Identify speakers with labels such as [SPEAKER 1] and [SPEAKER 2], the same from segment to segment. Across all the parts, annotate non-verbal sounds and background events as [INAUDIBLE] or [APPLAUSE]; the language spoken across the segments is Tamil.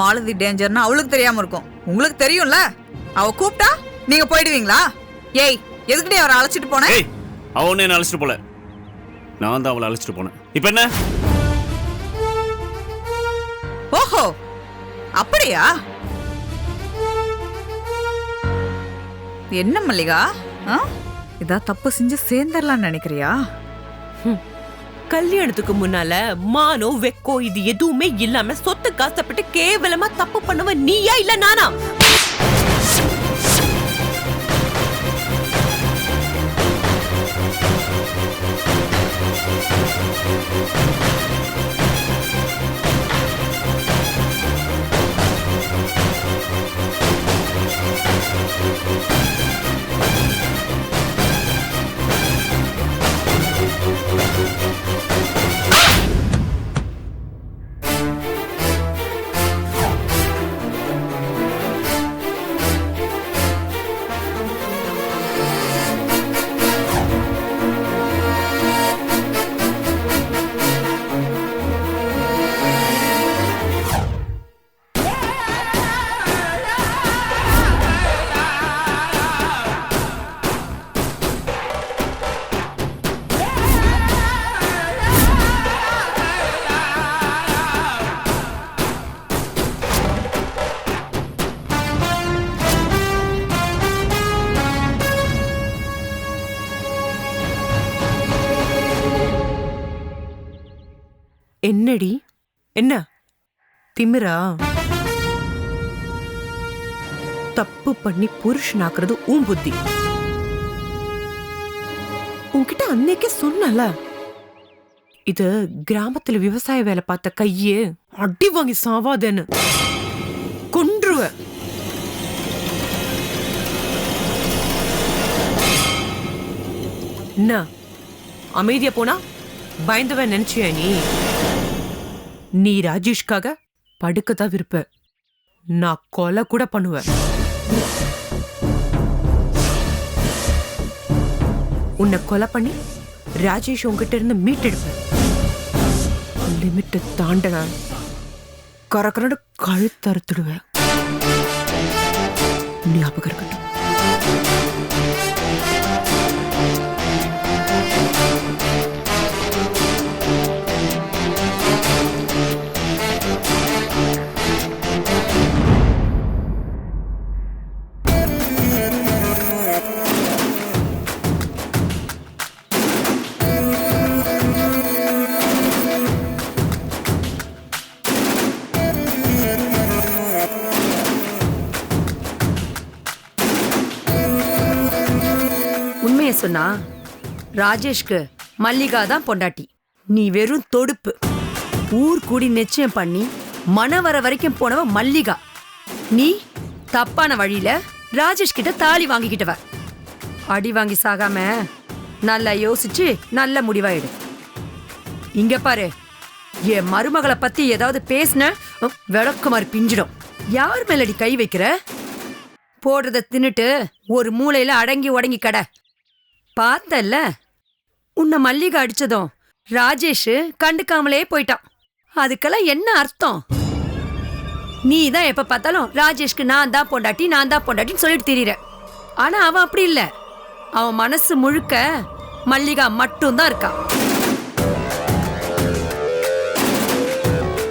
[SPEAKER 1] மாலதி டேஞ்சர்னு அவளுக்கு தெரியாம இருக்கும். உங்களுக்கு தெரியும்ல? அவ கூப்பிட்டா நீங்க போயிடுவீங்களா? ஏய் எதுக்கிட்டே அவரை அழைச்சிட்டு போனேன்
[SPEAKER 2] ஏய் அவ ஒன்னும் என்ன அழைச்சிட்டு போல. நான் தான் அவளை அழைச்சிட்டு போனேன். இப்போ என்ன?
[SPEAKER 1] ஓஹோ அப்படியா? என்ன மல்லிகா? ஆ? இதா தப்பு செஞ்சு சேர்ந்துடலாம்னு நினைக்கிறியா?
[SPEAKER 3] கல்யாணத்துக்கு முன்னால மானோ வெக்கோ இது எதுவுமே இல்லாம சொத்து காசப்பட்டு கேவலமா தப்பு பண்ணுவ நீயா இல்ல நானா? என்னடி? என்ன? திமிரா? தப்பு பண்ணி புருஷனாக்குறது உன் புத்தி. உன்கிட்ட அன்னைக்கே சொன்னல இது கிராமத்துல விவசாய வேலை பார்த்த கையே அடி வாங்கி சாவாதேன்னு. கொன்றுவ. என்ன? அமைதியா போனா? பயந்தவன் நினைச்சியா நீ? நீ ராஜேஷ்காக படுக்கத்தான் விருப்ப. நான் கொலை கூட பண்ணுவேன். உன்னை கொலை பண்ணி ராஜேஷ் உங்ககிட்ட இருந்து மீட்டெடுப்பேன். லிமிட்டை தாண்டன கரக்கரடு கழுத்தறுத்துடுவேன். ஞாபகம் இருக்கட்டும்.
[SPEAKER 4] சொன்னா ராஜேஷ்க்கு மல்லிகா தான் பொண்டாட்டி. நீ வெறும் தொடுப்பு. ஊர் கூடி நிச்சயம் பண்ணி மன வர வரைக்கும் போனவ மல்லிகா. நீ தப்பான வழியில ராஜேஷ் கிட்ட தாலி வாங்கிக்கிட்டவ. அடி வாங்கி சாகாம நல்லா யோசிச்சு நல்ல முடிவாயிடு. இங்க பாரு என் மருமகளை பத்தி ஏதாவது பேசின விளக்குமாறு பிஞ்சிடும். யார் மேலடி கை வைக்கிற? போடுறத தின்னுட்டு ஒரு மூளையில அடங்கி உடங்கி கடை. பார்த்தல்ல. உன்னை மல்லிகை அடிச்சதும் ராஜேஷ் கண்டுக்காமலே போயிட்டான். அதுக்கெல்லாம் என்ன அர்த்தம்? நீ தான் எப்ப பார்த்தாலும் ராஜேஷ்க்கு நான் தான் பொண்டாட்டி நான் தான் பொண்டாட்டின்னு சொல்லிட்டு திரியிற. ஆனா அவன் அப்படி இல்லை. அவன் மனசு முழுக்க மல்லிகா மட்டும்தான் இருக்கா.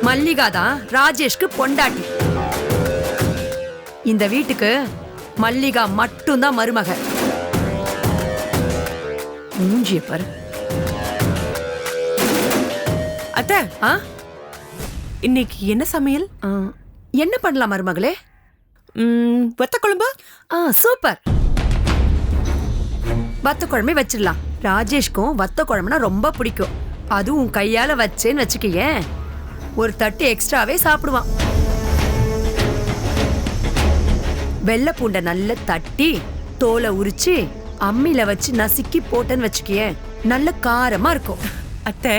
[SPEAKER 4] மல்லிகா தான் ராஜேஷ்க்கு பொண்டாட்டி. இந்த வீட்டுக்கு மல்லிகா மட்டும்தான் மருமக. மூஞ்சிய பாரு
[SPEAKER 3] அத்த!
[SPEAKER 4] ஆ?
[SPEAKER 3] இன்னைக்கு என்ன சமையல்?
[SPEAKER 4] என்ன பண்ணலாம் மருமகளே?
[SPEAKER 3] வத்த குழம்பு
[SPEAKER 4] ஆ சூப்பர். வத்த குழம்பே வச்சிடலாம். ராஜேஷ்க்கும் வத்த குழம்புனா ரொம்ப பிடிக்கும். அதுவும் உன் கையால வச்சேன்னு வச்சுக்கயேன். ஒரு தட்டு எக்ஸ்ட்ராவே சாப்பிடுவான். வெள்ளை பூண்டை நல்லா தட்டி தோலை உரிச்சு அம்மியில வச்சு நசுக்கி போட்டேன்னு வச்சுக்கயேன் நல்ல காரமா இருக்கும்.
[SPEAKER 3] அத்தை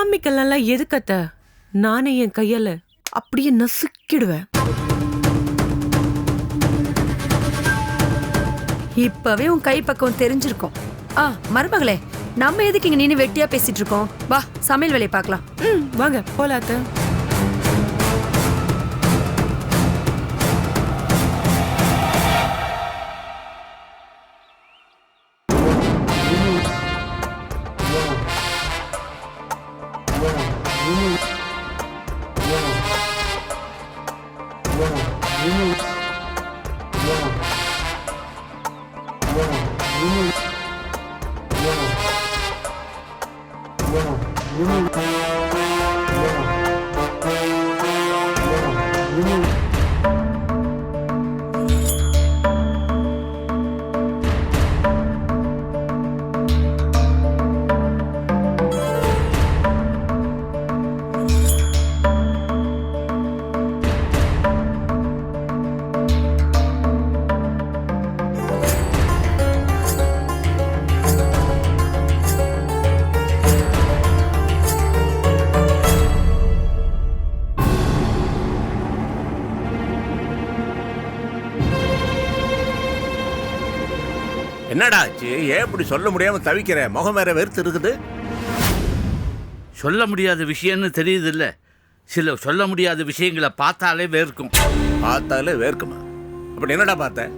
[SPEAKER 3] அம்மிக்கல்லாம் எதுக்கு அத்தை? நானே என் கையால அப்படியே நசுக்கிடுவேன்.
[SPEAKER 4] இப்பவே உன் கை பக்கம் தெரிஞ்சிருக்கும். ஆ மருமகளே நம்ம எதுக்கு இங்க நின்னு வெட்டியா பேசிட்டு இருக்கோம்? வா சமையல் வேலையை பார்க்கலாம்.
[SPEAKER 3] ம் வாங்க போல 夢夢
[SPEAKER 5] என்னடா ஆச்சு ஏன் இப்படி சொல்ல முடியாம தவிக்கிற? முகம் வேற வெறுத்து இருக்குது.
[SPEAKER 6] சொல்ல முடியாத விஷயம்னு தெரியுது இல்ல சில சொல்ல முடியாத விஷயங்களை பார்த்தாலே வேர்க்கும்.
[SPEAKER 5] பார்த்தாலே வேர்க்குமா? அப்படி என்னடா பார்த்த?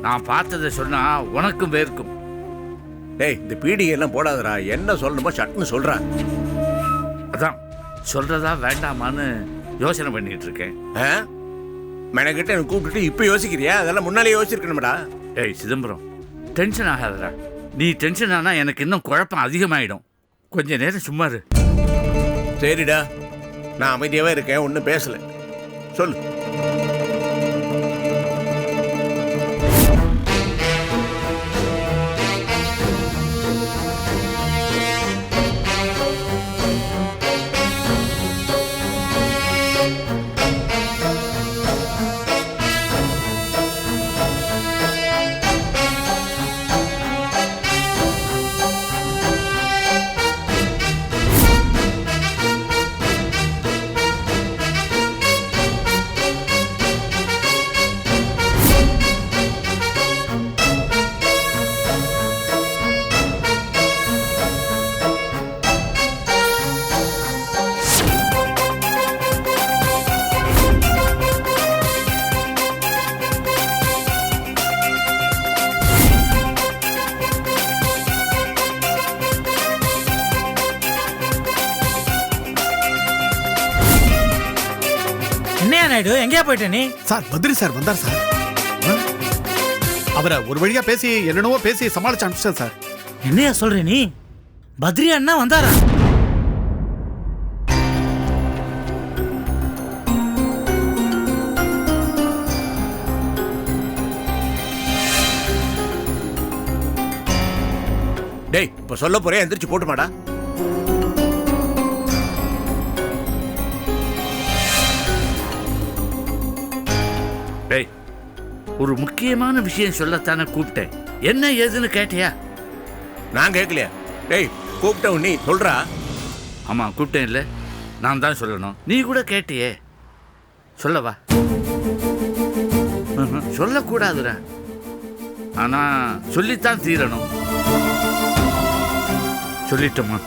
[SPEAKER 6] நான் பார்த்ததை சொன்னா உனக்கும் வேர்க்கும்.
[SPEAKER 5] டேய் இந்த பீடிகை எல்லாம் போடாதடா. என்ன சொல்லணுமோ சட்டுன்னு சொல்றா
[SPEAKER 6] அதான் சொல்றதா வேண்டாமான்னு யோசனை பண்ணிட்டு இருக்கேன்.
[SPEAKER 5] ஆ? மெனக்கிட்ட எனக்கு கூப்பிட்டுட்டு இப்போ யோசிக்கிறியா? அதெல்லாம் முன்னாலே யோசிச்சிருக்கணும்டா.
[SPEAKER 6] ஏய் சிதம்பரம். டென்ஷன் ஆகாதடா. நீ டென்ஷன் ஆனால் எனக்கு இன்னும் குழப்பம் அதிகமாயிடும். கொஞ்ச நேரம் சும்மா இரு.
[SPEAKER 5] சரிடா. நான் அமைதியாகவே இருக்கேன் ஒன்றும் பேசலை. சொல்லு.
[SPEAKER 7] போயிட்ட நீ?
[SPEAKER 8] சார் பத்ரி சார் வந்தார் சார்? அவரை ஒரு வழியா பேசி என்னென்னவோ பேசி சமாளிச்சு அனுப்பிச்சிட்டேன் சார்.
[SPEAKER 7] என்னையா சொல்ற நீ? பத்ரி அண்ணா வந்தாரா?
[SPEAKER 5] டேய் இப்போ சொல்ல போறேன் எந்திரிச்சு போட்டுமாடா.
[SPEAKER 6] ஒரு முக்கியமான விஷயம் சொல்லத்தானே கூப்பிட்டேன். என்ன ஏதுன்னு கேட்டியா?
[SPEAKER 5] நான் கேட்கலையா? டேய் கூப்பிட்டவன் நீ சொல்றா?
[SPEAKER 6] ஆமா கூப்பிட்டேன் இல்ல. நான் தான் சொல்லணும். நீ கூட கேட்டியே. சொல்லவா? சொல்லக்கூடாதுடா. ஆனா சொல்லித்தான் தீரணும். சொல்லிட்டோமா?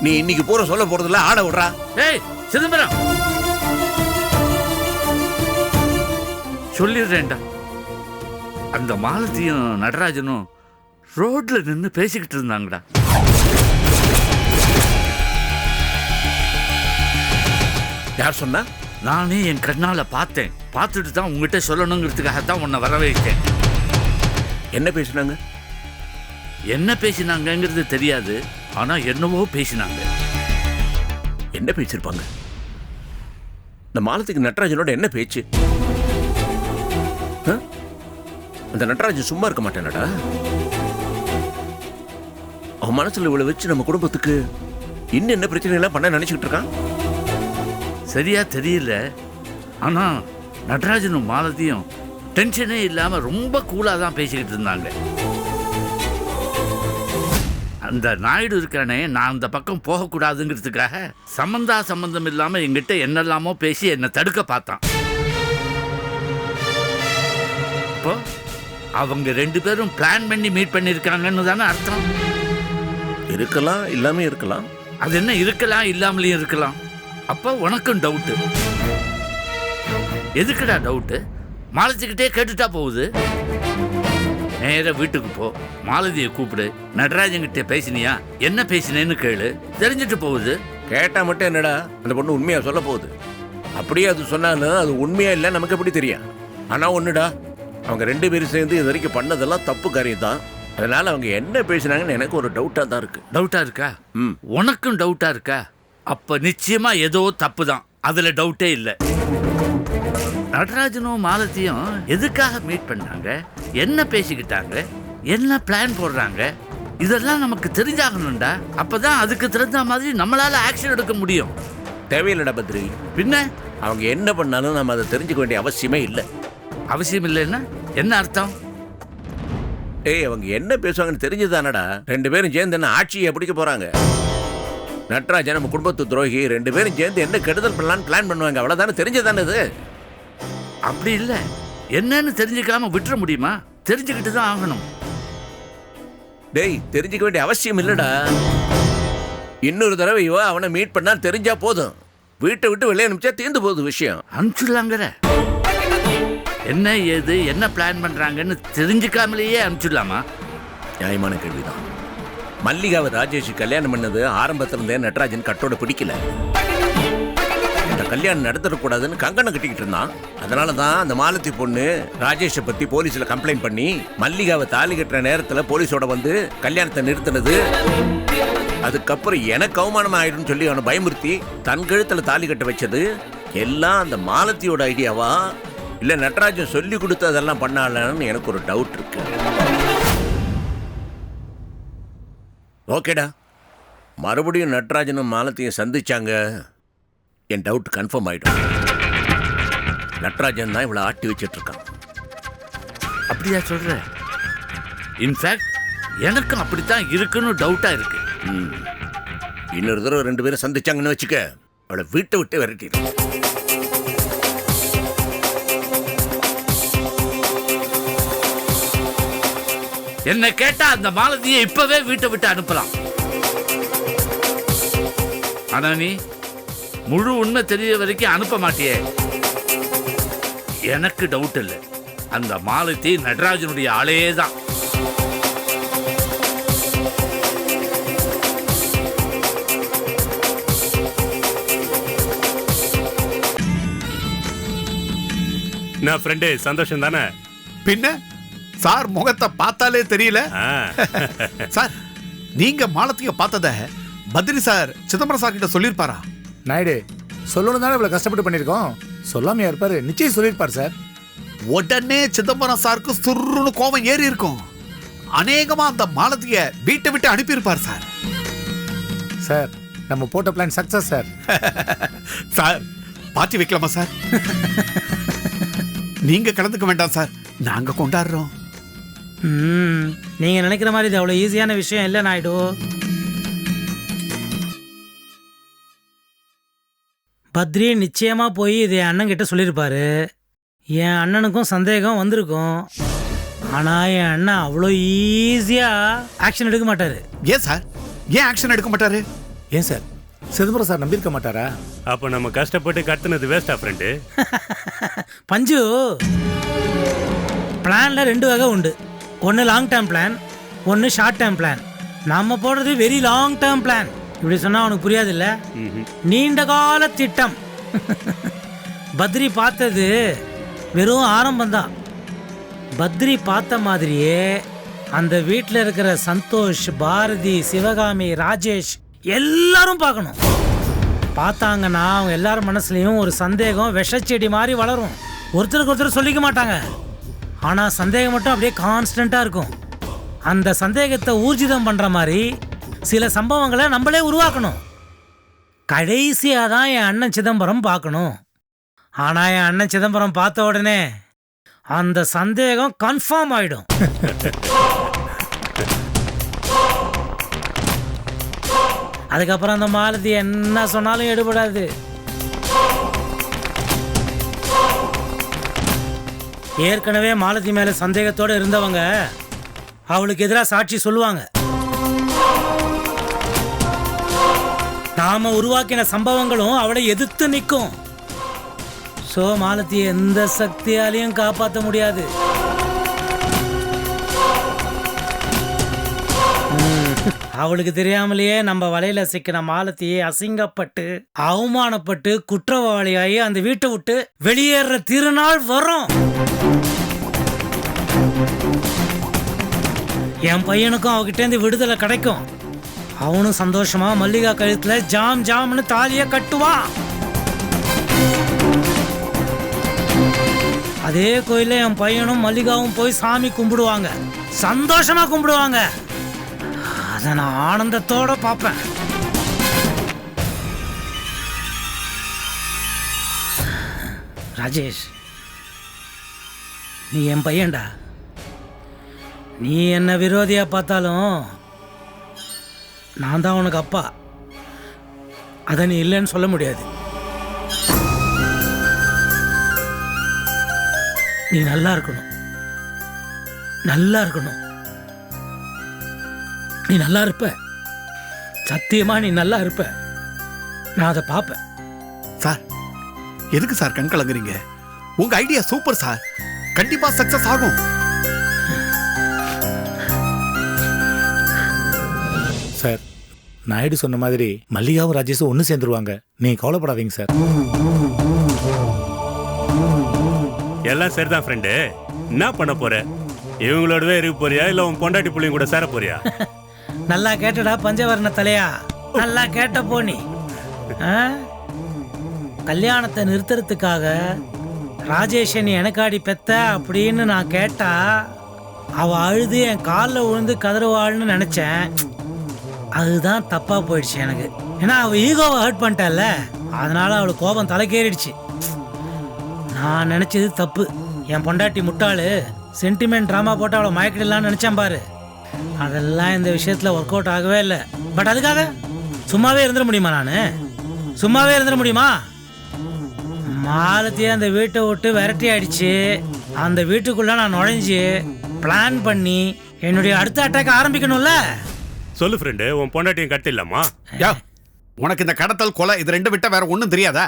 [SPEAKER 5] நீ இன்னைக்கு பூரா சொல்ல போறதில்ல ஆட விடுறா.
[SPEAKER 6] ஏய் சிதம்பரம்! சொல்லிடுறேன்டா. அந்த மாலதியும் நடராஜனும் ரோட்ல நின்று பேசிக்கிட்டு இருந்தாங்கடா.
[SPEAKER 5] யார் சொன்னா?
[SPEAKER 6] நானே என் கண்ணால பார்த்தேன். பார்த்துட்டு தான் உங்ககிட்ட சொல்லணுங்கிறதுக்காக தான் உன்னை வர வைத்தேன்
[SPEAKER 5] என்ன பேசுனாங்க?
[SPEAKER 6] என்ன பேசினாங்கங்கிறது தெரியாது ஆனா என்னவோ பேசினாங்க.
[SPEAKER 5] என்ன பேசியிருப்பாங்க? இந்த மாலத்துக்கு நட்டராஜனோட என்ன பேச்சு? அந்த நடராஜன் சும்மா இருக்க மாட்டேனடா? அவன் மனசுல இவ்வளவு வச்சு நம்ம குடும்பத்துக்கு இன்னும் என்ன பிரச்சனை எல்லாம் பண்ண நினைச்சுக்கிட்டு இருக்கான்?
[SPEAKER 6] சரியா தெரியல. ஆனா நடராஜனும் மாலதியும் டென்ஷனே இல்லாம ரொம்ப கூலா தான் பேசிக்கிட்டு இருந்தாங்க. அந்த நாயுடு இருக்கானே நான் அந்த பக்கம் போகக்கூடாதுங்கிறதுக்காக சம்மந்தா சம்மந்தம் இல்லாமல் எங்கிட்ட என்னெல்லாமோ பேசி என்னை தடுக்க பார்த்தான். இப்போ அவங்க ரெண்டு பேரும் பிளான் பண்ணி மீட் பண்ணியிருக்காங்கன்னு தானே அர்த்தம்.
[SPEAKER 5] இருக்கலாம் இல்லாம இருக்கலாம்.
[SPEAKER 6] அது என்ன இருக்கலாம் இல்லாமலையும் இருக்கலாம். அப்ப உனக்கும் டவுட்டு எதுக்குடா டவுட்டு மாலத்திக்கிட்டே கேட்டுட்டா போகுது. நேரா வீட்டுக்கு போ. மாலதியை கூப்பிடு. நடராஜன்கிட்ட பேசினியா? என்ன பேசினேன்னு கேளு. தெரிஞ்சுட்டு போகுது.
[SPEAKER 5] கேட்டா மட்டும் என்னடா அந்த பொண்ணு உண்மையா சொல்ல போகுது. அப்படியே அது சொன்னாலும் அது உண்மையா இல்லை நமக்கு எப்படி தெரியும்? ஆனா ஒண்ணுடா அவங்க ரெண்டு பேரும் சேர்ந்து இது வரைக்கும் பண்ணதெல்லாம் தப்பு காரியம் தான் அதனால அவங்க என்ன பேசுனாங்கன்னு எனக்கு ஒரு டவுட்டா தான் இருக்கு.
[SPEAKER 6] டவுட்டா இருக்கா?
[SPEAKER 5] ம்.
[SPEAKER 6] உனக்கும் டவுட்டா இருக்கா? அப்ப நிச்சயமா ஏதோ தப்பு தான் அதுல டவுட்டே இல்லை. நடராஜனும் மாலத்தியும் எதுக்காக மீட் பண்ணாங்க? என்ன பேசிக்கிட்டாங்க? என்ன பிளான் போடுறாங்க? இதெல்லாம் நமக்கு தெரிஞ்சாகணும்டா. அப்பதான் அதுக்கு தெரிஞ்ச மாதிரி நம்மளால ஆக்ஷன் எடுக்க முடியும்.
[SPEAKER 5] தேவையில்லடா பத்ரி.
[SPEAKER 6] பின்ன?
[SPEAKER 5] அவங்க என்ன பண்ணாலும் நம்ம அதை தெரிஞ்சுக்க வேண்டிய அவசியமே இல்லை.
[SPEAKER 6] அவசியம் இல்லைன்னா என்ன அர்த்தம்?
[SPEAKER 5] ஏய் அவங்க என்ன பேசுவாங்கன்னு தெரிஞ்சுதானடா. ரெண்டு பேரும் சேர்ந்து என்ன ஆட்சியை பிடிக்க போறாங்க? நட்ராஜன் நம்ம குடும்பத்து துரோகி ரெண்டு பேரும் சேர்ந்து என்ன கெடுதல் பண்ணலான்னு பிளான் பண்ணுவாங்க. அவ்வளவுதானே தெரிஞ்சதானே இது?
[SPEAKER 6] அப்படி இல்லை. என்னன்னு தெரிஞ்சுக்காம விட்டுற முடியுமா? தெரிஞ்சுக்கிட்டு தான் ஆகணும்.
[SPEAKER 5] டேய் தெரிஞ்சுக்க வேண்டிய அவசியம் இல்லடா. இன்னொரு தடவை இவ அவனை மீட் பண்ணா தெரிஞ்சா போதும். வீட்டை விட்டு வெளியே அனுப்பிச்சா தீர்ந்து போகுது விஷயம்.
[SPEAKER 6] அனுப்பிச்சுடலாங்கிற. என்ன ஏது என்ன பிளான் பண்ணுறாங்கன்னு தெரிஞ்சுக்காமலேயே அனுப்பிச்சிடலாமா?
[SPEAKER 5] நியாயமான கேள்விதான். மல்லிகாவை ராஜேஷ் கல்யாணம் பண்ணது ஆரம்பத்திலிருந்தே இருந்தே நட்ராஜன் கட்டோட பிடிக்கல. இந்த கல்யாணம் நடத்தக்கூடாதுன்னு கங்கணம் கட்டிக்கிட்டு இருந்தான். அதனால தான் அந்த மாலத்தி பொண்ணு ராஜேஷை பற்றி போலீஸில் கம்ப்ளைண்ட் பண்ணி மல்லிகாவை தாலி கட்டுற நேரத்தில் போலீஸோட வந்து கல்யாணத்தை நிறுத்தினது. அதுக்கப்புறம் எனக்கு அவமானம் ஆயிடும்னு சொல்லி அவனை பயமுறுத்தி தன் கழுத்தில் தாலி கட்ட வச்சது. எல்லாம் அந்த மாலத்தியோட ஐடியாவா இல்ல நட்ராஜன் சொல்லி கொடுத்து அதெல்லாம் பண்ணாலன்னு எனக்கு ஒரு டவுட் இருக்கு. ஓகேடா. மறுபடியும் நட்ராஜனும் மாலத்தையும் சந்திச்சாங்க. என் டவுட் கன்ஃபார்ம் ஆயிடும். நட்ராஜன் தான் இவ்வளோ ஆட்டி வச்சிட்டு இருக்கான்
[SPEAKER 6] அப்படியா சொல்ற? இன்ஃபேக்ட் எனக்கும் அப்படித்தான் இருக்குன்னு டவுட்டா இருக்கு.
[SPEAKER 5] ம். இன்னொரு தடவை ரெண்டு பேரும் சந்திச்சாங்கன்னு வச்சுக்க அவளை வீட்டை விட்டு விரட்டிடும்
[SPEAKER 6] என்ன கேட்டா அந்த மாலதியை இப்பவே வீட்டை விட்டு அனுப்பலாம். ஆனா நீ முழு உண்மை தெரிய வரைக்கும் அனுப்ப மாட்டியே. எனக்கு டவுட் இல்லை. அந்த மாலதி நடராஜனுடைய ஆளே தான்
[SPEAKER 2] நான் ஃப்ரெண்டு சந்தோஷம் தானே?
[SPEAKER 8] பின்ன? சார் முகத்தை பார்த்தாலே தெரியல. [LAUGHS] சார் நீங்க மாலத்திய பார்த்தத பத்ரி சார் சிதம்பரம் சார் கிட்ட சொல்லியிருப்பாரா
[SPEAKER 9] நாயுடு சொல்லணும் தானே இவ்வளோ கஷ்டப்பட்டு பண்ணியிருக்கோம். சொல்லாமையா இருப்பாரு. நிச்சயம் சொல்லியிருப்பார் சார்.
[SPEAKER 8] உடனே சிதம்பரம் சாருக்கு சுருன்னு கோபம் ஏறி இருக்கும். அநேகமா அந்த மாலத்திய வீட்டை விட்டு அனுப்பியிருப்பார் சார்.
[SPEAKER 9] சார் நம்ம போட்ட plan success sir. [LAUGHS]
[SPEAKER 8] Sir party வைக்கலாமா சார்? [LAUGHS] நீங்க கலந்துக்க வேண்டாம் சார். நாங்க கொண்டாடுறோம்.
[SPEAKER 7] ம் நீங்க நினைக்கிற மாதிரி இது அவ்வளோ ஈஸியான விஷயம் இல்லை நாயுடு. பத்ரி நிச்சயமா போய் இது என் அண்ணன் கிட்ட சொல்லியிருப்பாரு என் அண்ணனுக்கும் சந்தேகம் வந்திருக்கும். ஆனா என் அண்ணன் அவ்வளோ ஈஸியா ஆக்ஷன் எடுக்க மாட்டாரு.
[SPEAKER 8] ஏன் சார்? ஏன் ஆக்ஷன் எடுக்க மாட்டாரு?
[SPEAKER 9] ஏன் சார்? சிதம்பரம் சார் நம்பியிருக்க மாட்டாரா?
[SPEAKER 2] அப்போ நம்ம கஷ்டப்பட்டு கத்துனது வேஸ்டா ஃப்ரெண்டு
[SPEAKER 7] பஞ்சு பிளான்ல ரெண்டு வகை உண்டு. ஒன்று லாங் டேர்ம் பிளான் ஒன்று ஷார்ட் டேர்ம் பிளான் நம்ம போடுறது வெரி லாங் டேர்ம் பிளான் இப்படி சொன்னா உனக்கு புரியாது இல்ல நீண்ட கால திட்டம். பத்ரி பார்த்தது வெறும் ஆரம்பம்தான் பத்ரி பார்த்த மாதிரியே அந்த வீட்டில் இருக்கிற சந்தோஷ் பாரதி சிவகாமி ராஜேஷ் எல்லாரும் பார்க்கணும். பார்த்தாங்கன்னா அவங்க எல்லார் மனசுலயும் ஒரு சந்தேகம் விஷச்செடி மாதிரி வளரும். ஒருத்தருக்கு ஒருத்தர் சொல்லிக்க மாட்டாங்க. ஆனால் சந்தேகம் மட்டும் அப்படியே கான்ஸ்டண்ட்டாக இருக்கும். அந்த சந்தேகத்தை ஊர்ஜிதம் பண்ணுற மாதிரி சில சம்பவங்களை நம்மளே உருவாக்கணும். கடைசியாக தான் என் அண்ணன் சிதம்பரம் பார்க்கணும். ஆனால் என் அண்ணன் சிதம்பரம் பார்த்த உடனே அந்த சந்தேகம் கன்ஃபார்ம் ஆயிடும். அதுக்கப்புறம் அந்த மாலதி என்ன சொன்னாலும் எடுபடாது. ஏற்கனவே மாலதி மேல சந்தேகத்தோட இருந்தவங்க அவளுக்கு எதிராக சாட்சி சொல்லுவாங்க. நாம உருவாக்கின சம்பவங்களும் அவளை எதிர்த்து நிற்கும். சோ மாலத்தியை எந்த சக்தியாலையும் காப்பாற்ற முடியாது. அவளுக்கு தெரியாமலேயே நம்ம வலையில சிக்கின மாலத்தியை அசிங்கப்பட்டு அவமானப்பட்டு குற்றவாளியாகி அந்த வீட்டை விட்டு வெளியேற திருநாள் வரும். என் பையனுக்கும் அவகிட்டேருந்து விடுதலை கிடைக்கும். அவனும் சந்தோஷமா மல்லிகா கழுத்துல ஜாம் ஜாம்னு தாலிய கட்டுவான் அதே கோயில்ல என் பையனும் மல்லிகாவும் போய் சாமி கும்பிடுவாங்க. சந்தோஷமா கும்பிடுவாங்க. அதை நான் ஆனந்தத்தோட பார்ப்பேன். ராஜேஷ் நீ என் பையன்டா. நீ என்ன விரோதியா பார்த்தாலும் நான் தான் உனக்கு அப்பா. அதை நீ இல்லைன்னு சொல்ல முடியாது. நீ நல்லா இருக்கணும். நல்லா இருக்கணும். நீ நல்லா இருப்ப. சத்தியமா நீ நல்லா இருப்ப. நான் அதை பார்ப்பேன்.
[SPEAKER 8] சார் எதுக்கு சார் கண் கலங்குறீங்க? உங்க ஐடியா சூப்பர் சார். கண்டிப்பா சக்சஸ் ஆகும்.
[SPEAKER 9] சார் நாயுடு சொன்ன மாதிரி மல்லிகாவும் ராஜேஷும் ஒன்று சேர்ந்துருவாங்க. நீங்கள் கவலைப்படாதீங்க சார்.
[SPEAKER 2] எல்லாம் சரிதான் ஃப்ரெண்டு என்ன பண்ண போற? இவங்களோடவே இருக்க போறியா? இல்ல உன் பொண்டாட்டி புள்ளையும் கூட சேர போறியா?
[SPEAKER 7] நல்லா கேட்டடா பஞ்சவர்ண தலையா? நல்லா கேட்ட போனி. ஆ? கல்யாணத்தை நிறுத்துறதுக்காக ராஜேஷன் எனக்காடி பெத்த அப்படின்னு நான் கேட்டா அவ அழுது என் காலில் விழுந்து கதறுவாள்னு நினைச்சேன். அதுதான் தப்பா போயிடுச்சு எனக்கு. ஏன்னா அவள் ஈகோவை ஹர்ட் பண்ணிட்டால அதனால அவளுக்கு கோபம் தலைக்கேறிடுச்சு நான் நினைச்சது தப்பு. என் பொண்டாட்டி முட்டாளு. சென்டிமெண்ட் ட்ராமா போட்டு அவளை மயக்கிடலான்னு நினைச்சேன் பாரு. அதெல்லாம் இந்த விஷயத்துல ஒர்க் அவுட் ஆகவே இல்லை. பட் அதுக்காக சும்மாவே இருந்துட முடியுமா நான்? சும்மாவே இருந்துட முடியுமா? மாலத்தையே அந்த வீட்டை விட்டு விரட்டி அடிச்சு அந்த வீட்டுக்குள்ள நான் நுழைஞ்சு பிளான் பண்ணி என்னுடைய அடுத்த அட்டாக் ஆரம்பிக்கணும்ல?
[SPEAKER 2] சொல்லு ஃப்ரெண்டு உன் பொண்டாட்டியும் கட்டிடலாமா?
[SPEAKER 8] யா உனக்கு இந்த கடத்தல் கொலை இது ரெண்டு விட்டா வேற ஒண்ணும் தெரியாதா?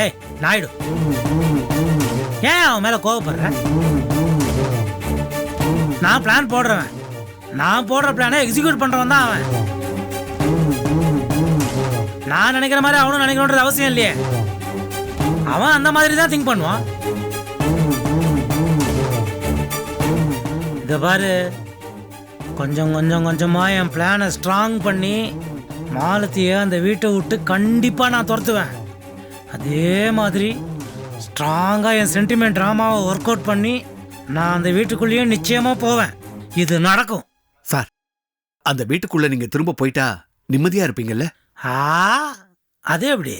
[SPEAKER 7] ஏய் நாயுடு. ஏன் அவன் மேல கோவப்படுற? நான் பிளான் போடுறவன். நான் போடுற பிளானை எக்ஸிக்யூட் பண்ணுறவன் தான் அவன். நான் நினைக்கிற மாதிரி அவனும் நினைக்கணுன்றது அவசியம் இல்லையே. அவன் அந்த மாதிரி தான் திங்க் பண்ணுவான். இதை பாரு. கொஞ்சம் கொஞ்சம் கொஞ்சமாக என் பிளானை ஸ்ட்ராங் பண்ணி மாலத்தியை அந்த வீட்டை விட்டு கண்டிப்பாக நான் துரத்துவேன். அதே மாதிரி ஸ்ட்ராங்காக என் சென்டிமெண்ட் ட்ராமாவை ஒர்க் அவுட் பண்ணி நான் அந்த வீட்டுக்குள்ளேயே நிச்சயமா போவேன். இது நடக்கும்.
[SPEAKER 8] சார் அந்த வீட்டுக்குள்ள நீங்க திரும்ப போயிட்டா நிம்மதியா இருப்பீங்கல்ல?
[SPEAKER 7] ஆ அதே எப்படி?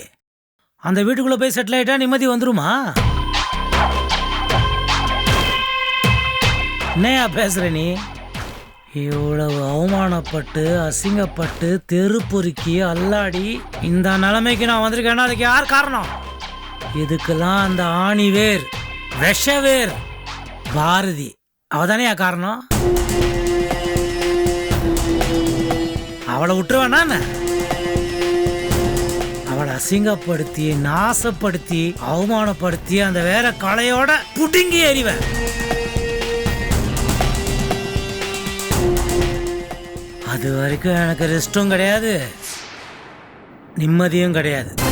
[SPEAKER 7] அந்த வீட்டுக்குள்ள போய் செட்டில் ஆயிட்டா நிம்மதி வந்துருமா? என்னையா பேசுற நீ? இவ்வளவு அவமானப்பட்டு அசிங்கப்பட்டு தெரு பொறுக்கி அல்லாடி இந்த நிலைமைக்கு நான் வந்திருக்கேன்னா அதுக்கு யார் காரணம்? இதுக்கெல்லாம் அந்த ஆணி வேர் விஷ வேர் பாரதி. அவதானேயா காரணம்? அவளை விட்டுருவானா அவளை அசிங்கப்படுத்தி நாசப்படுத்தி அவமானப்படுத்தி அந்த வேற கலையோட புடுங்கி எறிவேன். அது வரைக்கும் எனக்கு ரெஸ்ட்டும் கிடையாது. நிம்மதியும் கிடையாது.